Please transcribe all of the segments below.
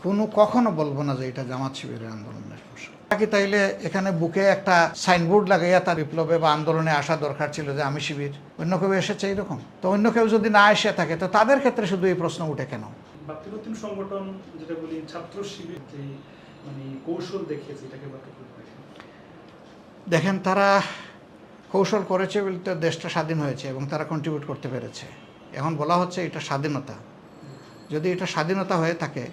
কোনো কখনো বলব না যে এটা জামাত শিবিরের আন্দোলনের ফসল বাকি তাইলে এখানে বুকে একটা সাইনবোর্ড লাগাইয়া তার বিপ্লবে বা আন্দোলনে আসা দরকার ছিল যে আমি শিবির অন্য কেউ এসেছে এরকম তো অন্য কেউ যদি না এসে থাকে তো তাদের ক্ষেত্রে শুধু এই প্রশ্ন উঠে কেন? সংগঠন যেটা বলি ছাত্র শিবির যে মানে কৌশল দেখিয়েছে এটাকে দেখেন তারা কৌশল করেছে বলতে দেশটা স্বাধীন হয়েছে এবং তারা কন্ট্রিবিউট করতে পেরেছে। এখন বলা হচ্ছে এটা স্বাধীনতা। যদি এটা স্বাধীনতা হয়ে থাকে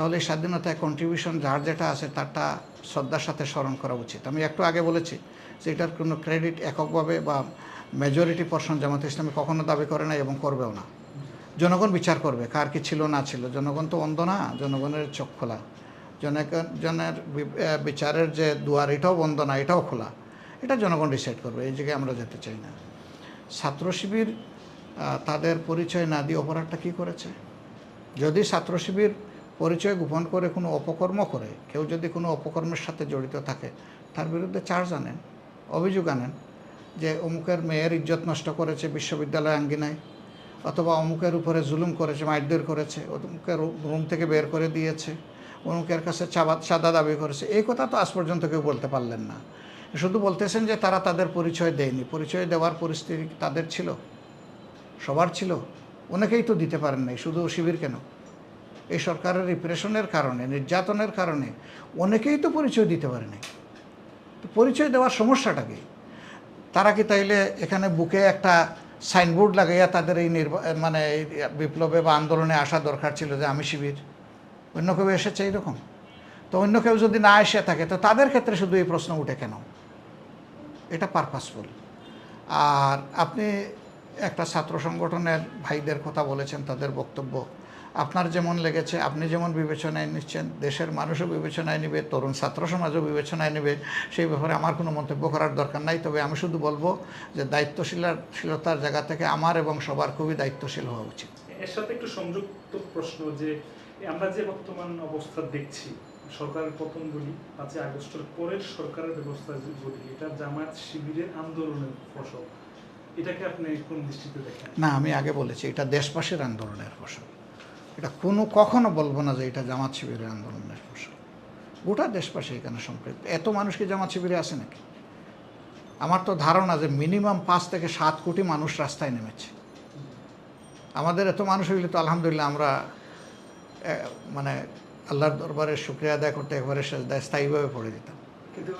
তাহলে স্বাধীনতায় কন্ট্রিবিউশন যার যেটা আছে তারটা শ্রদ্ধার সাথে স্মরণ করা উচিত। আমি একটু আগে বলেছি যে এটার কোনো ক্রেডিট এককভাবে বা মেজরিটি পার্সন জামাত ইসলামী কখনো দাবি করে না এবং করবেও না। জনগণ বিচার করবে, কার কি ছিল না ছিল। জনগণ তো অন্ধ না, জনগণের চোখ খোলা। জনগণ জনের বিচারের যে দুয়ার, এটাও বন্ধ না, এটাও খোলা। এটা জনগণ ডিসাইড করবে, এই জায়গায় আমরা যেতে চাই না। ছাত্র শিবির তাদের পরিচয় না দিয়ে অপরাধটা কী করেছে? যদি ছাত্র শিবির পরিচয় গোপন করে কোনো অপকর্ম করে, কেউ যদি কোনো অপকর্মের সাথে জড়িত থাকে, তার বিরুদ্ধে চার্জ আনেন, অভিযোগ আনেন যে অমুকের মেয়ের ইজ্জত নষ্ট করেছে বিশ্ববিদ্যালয় আঙ্গিনায়, অথবা অমুকের উপরে জুলুম করেছে মারধর করেছে, অমুকের রুম থেকে বের করে দিয়েছে, অমুকের কাছে চাবা চাঁদা দাবি করেছে। এই কথা তো আজ পর্যন্ত কেউ বলতে পারলেন না। শুধু বলতেছেন যে তারা তাদের পরিচয় দেয়নি। পরিচয় দেওয়ার পরিস্থিতি তাদের ছিল, সবার ছিল। অনেকেই তো দিতে পারেন নাই, শুধু শিবির কেন? এই সরকারের রিপ্রেশনের কারণে, নির্যাতনের কারণে অনেকেই তো পরিচয় দিতে পারে নাই তো পরিচয় দেওয়ার সমস্যাটা কি? তারা কি তাইলে এখানে বুকে একটা সাইনবোর্ড লাগাইয়া তাদের এই নির্বা মানে এই বিপ্লবে বা আন্দোলনে আসা দরকার ছিল যে আমি শিবির? অন্য কেউ এসেছে এইরকম? তো অন্য কেউ যদি না এসে থাকে, তো তাদের ক্ষেত্রে শুধু এই প্রশ্ন উঠে কেন? এটা পারপাসফুল আর আপনি একটা ছাত্র সংগঠনের ভাইদের কথা বলেছেন, তাদের বক্তব্য। আপনার যেমন লেগেছে আপনি যেমন বিবেচনায় নিচ্ছেন দেশের মানুষও বিবেচনায় নেবে তরুণ ছাত্র সমাজও বিবেচনায় নেবে সেই ব্যাপারে আমার কোনো মন্তব্য করার দরকার নাই। তবে আমি শুধু বলব যে দায়িত্বশীলতার জায়গা থেকে আমার এবং সবার খুবই দায়িত্বশীল হওয়া উচিত। এর সাথে একটু সংযুক্ত প্রশ্ন যে আমরা যে বর্তমান অবস্থা দেখছি সরকারের পতন বলি পাঁচই আগস্টের পরের সরকারের ব্যবস্থা বলি এটা জামায়াত শিবিরের আন্দোলনের ফসল। এটাকে আপনি কোন দৃষ্টিতে দেখেন? না আমি আগে বলেছি এটা দেশবাসীর আন্দোলনের ফসল। এটা কোনো কখনো বলব না যে এটা জামাত শিবিরের আন্দোলনের ফসল। গোটা দেশবাসী এখানে সম্পৃক্ত। এত মানুষ কি জামাত শিবিরে আছে নাকি? আমার তো ধারণা যে মিনিমাম পাঁচ থেকে সাত কোটি মানুষ রাস্তায় নেমেছে। আমাদের এত মানুষ হইলে তো আলহামদুলিল্লাহ আমরা মানে আল্লাহর দরবারে শুক্রিয়া আদায় করতে একবারে স্থায়ীভাবে পড়ে দিতাম কিন্তু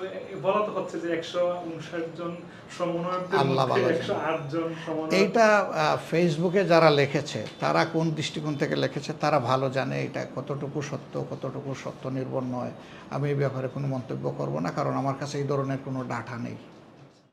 বলা তো হচ্ছে যে একশো উনষাট জন এইটা ফেসবুকে যারা লিখেছে তারা কোন দৃষ্টিকোণ থেকে লিখেছে তারা ভালো জানে এটা কতটুকু সত্য কতটুকু সত্য নির্ভর নয়। আমি এই ব্যাপারে কোনো মন্তব্য করব না কারণ আমার কাছে এই ধরনের কোনো ডাটা নেই।